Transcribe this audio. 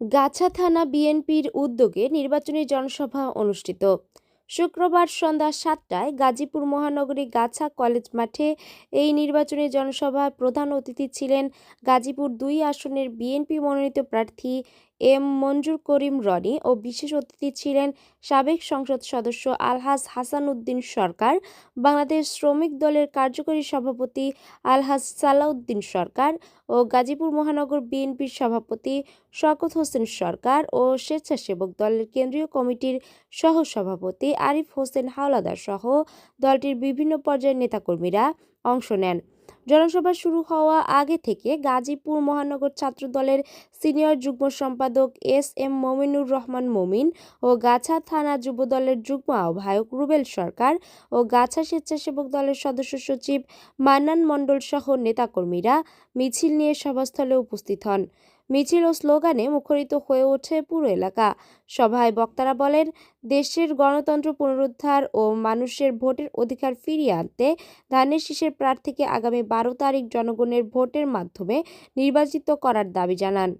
গাছা থানা বিএনপির উদ্যোগে নির্বাচনী জনসভা অনুষ্ঠিত। শুক্রবার সন্ধ্যা সাতটায় গাজীপুর মহানগরী গাছা কলেজ মাঠে এই নির্বাচনী জনসভায় প্রধান অতিথি ছিলেন গাজীপুর দুই আসনের বিএনপি মনোনীত প্রার্থী এম মঞ্জুর করিম রনি ও বিশেষ অতিথি ছিলেন সাবেক সংসদ সদস্য আলহাজ হাসান উদ্দিন সরকার, বাংলাদেশ শ্রমিক দলের কার্যকরী সভাপতি আলহাজ সালাউদ্দিন সরকার ও গাজীপুর মহানগর বিএনপির সভাপতি শওকত হোসেন সরকার ও স্বেচ্ছাসেবক দলের কেন্দ্রীয় কমিটির সহসভাপতি আরিফ হোসেন হাওলাদার সহ দলটির বিভিন্ন পর্যায়ের নেতাকর্মীরা অংশ নেন। জনসভা শুরু হওয়া আগে থেকে গাজীপুর মহানগর ছাত্র দলের সিনিয়র যুগ্ম সম্পাদক এস এম মমিনুর রহমান মমিন ও গাছা থানা যুব দলের যুগ্ম আহ্বায়ক রুবেল সরকার ও গাছা স্বেচ্ছাসেবক দলের সদস্য সচিব মান্নান মণ্ডল সহ নেতাকর্মীরা মিছিল নিয়ে সভাস্থলে উপস্থিত হন। মিছিল ও স্লোগানে মুখরিত হয়ে ওঠে পুরো এলাকা। সভায় বক্তারা বলেন, দেশের গণতন্ত্র পুনরুদ্ধার ও মানুষের ভোটের অধিকার ফিরিয়ে আনতে ধানের শীষের প্রার্থীকে আগামী বারো তারিখ জনগণের ভোটের মাধ্যমে নির্বাচিত করার দাবি জানান।